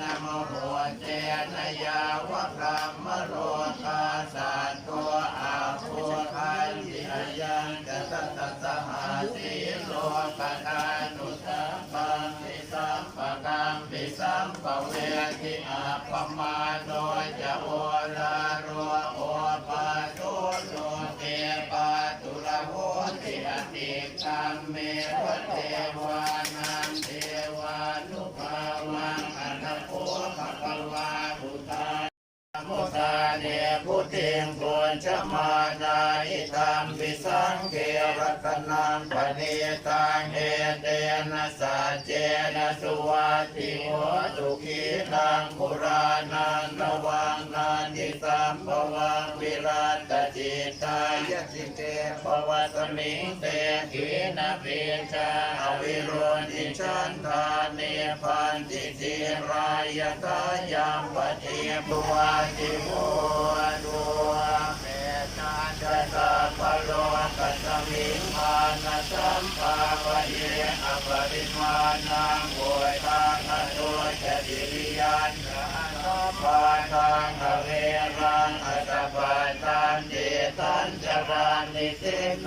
นะโมโหเตนะยาวะกรรมโรกาสัตโตอาภูคันติอยังจะตัตตสหาสีโลกตานุสัมปังติสัมปะกังติสัมปเวทิอาปมาโนจะโอลาโรโอปาโตโลเตปาตุระโหติอติกัมเมวเทวา มุตาเนพุทธิงโกนชมานาอิตัมปิสังเกรัตนังปณิตังเอเตนะสัจเจนะสุวัติโหตุขีตังปุรานันนวังนันติสัมภวังวิรัตจิตายสิเตภวสมิงเตขีนาเปีชาอวิโรติชันทาเนพันติสิรายกายามปฏิปุวาติโมตุเมตาจัตตาปโลกัสสมิมานะสัมปาวะเยอปริมาณังโวยทางอโนจะดิริยันสัมปาทัง รานิสิโน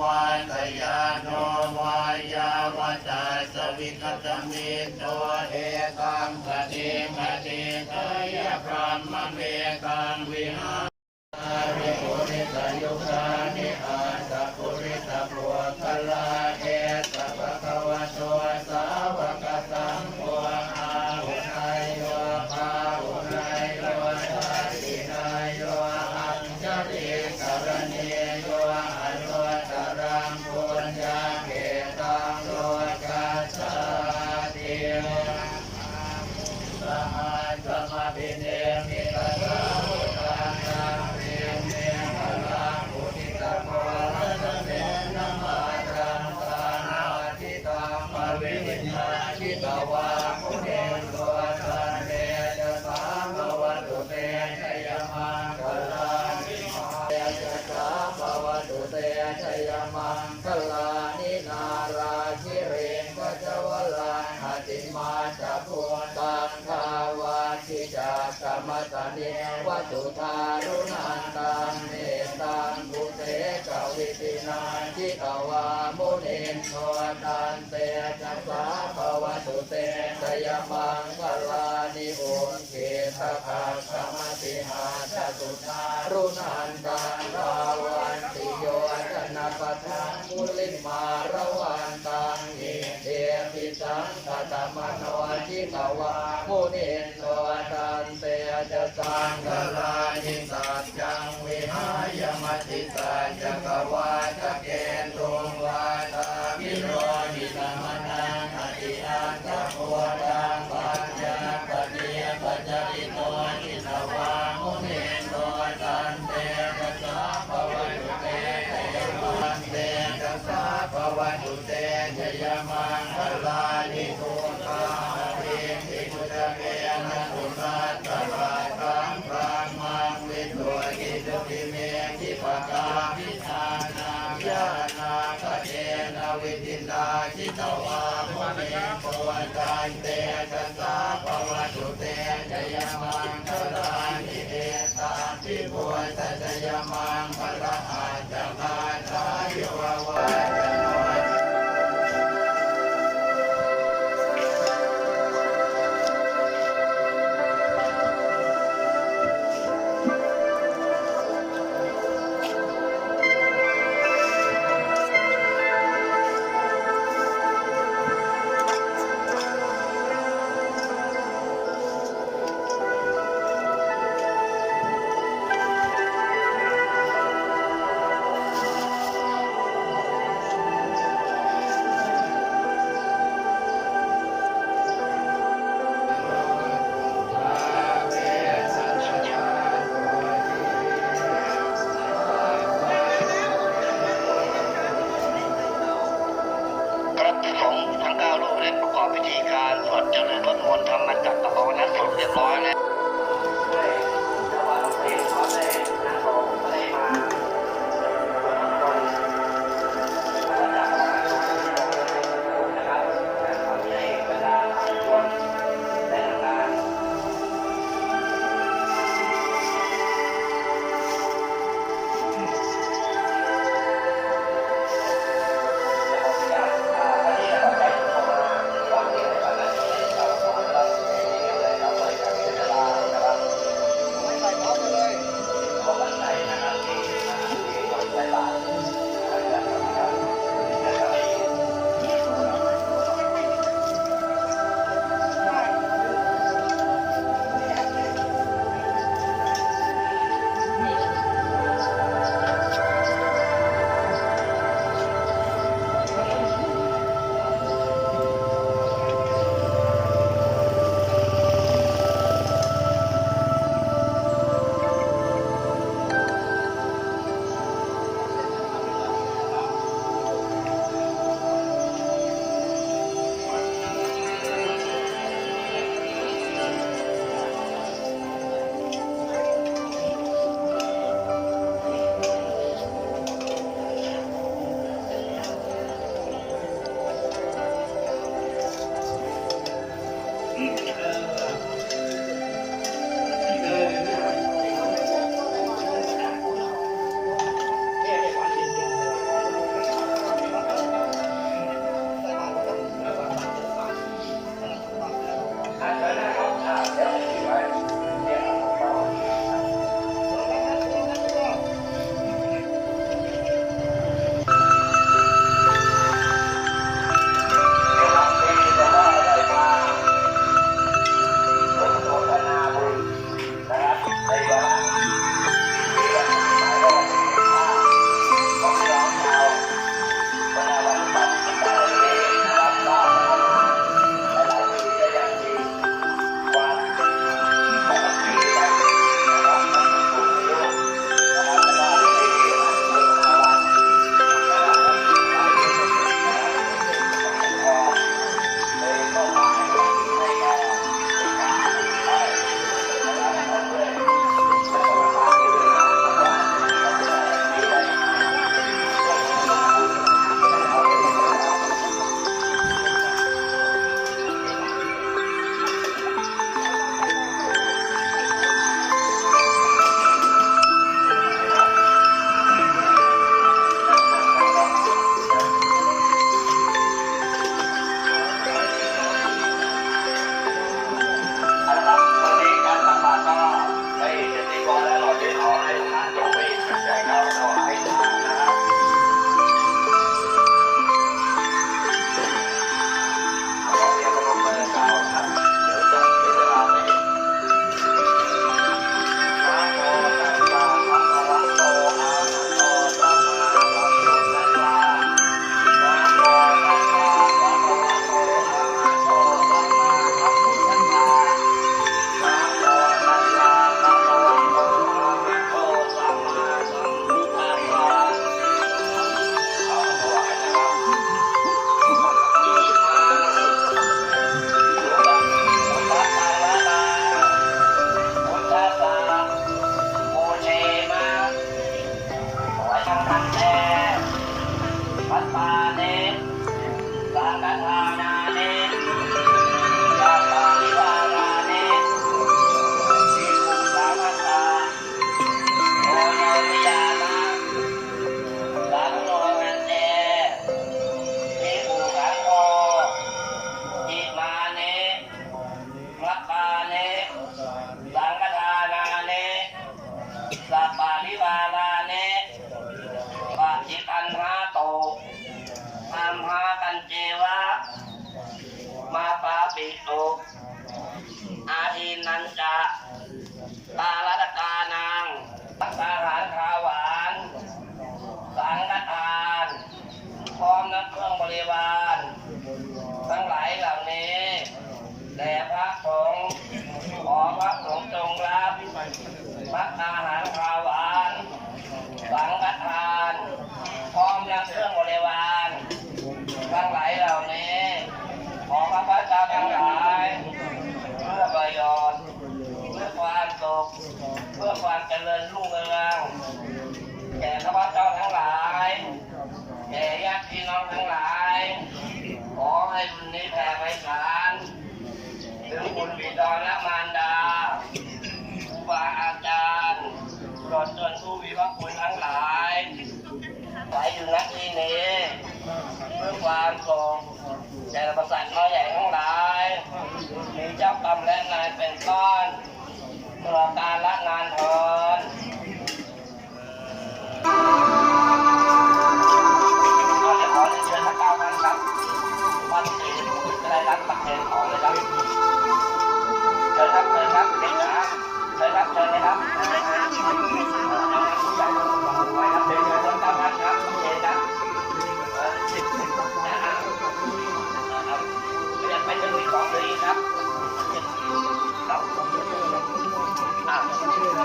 วาตยาโนวายาวตาสวิคตมิโตเอตังปฏิปฏิทายพรามเมตังวิหาอาริปุริสยุคานิอาสะปุริตาปุคลาเอต มตเนวัตุทารุนันตังเมตังบุเตกวิตินาจิกวามุนินโทตันเตจัสสาภวตุเตสยมังคลานิโอนเกตภาคมติหาจตุทารุนันตังภาวันติโยจนะปะทังมุลิมาระวันตังเดปิสัตมโนจิตวามุนินโทตันเตจะสังกลานิสัจจังวิหายมติสัจจกวาตะเกตุงวาตาวิโรหิ วิตินดาชิตวามุนิโพตันเตชะสาภวตุเตชยมังคลานิเอตาทิพุทธชยมัง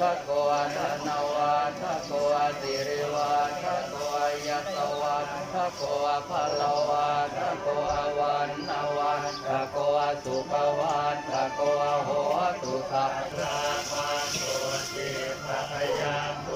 ทะโกทะนวาทะโกสิริวาทะโกยัตวาทะโกพลวาทะโกอวันนวาทะโกสุภวาทะโกโหตุทะรามาโสติภะยาม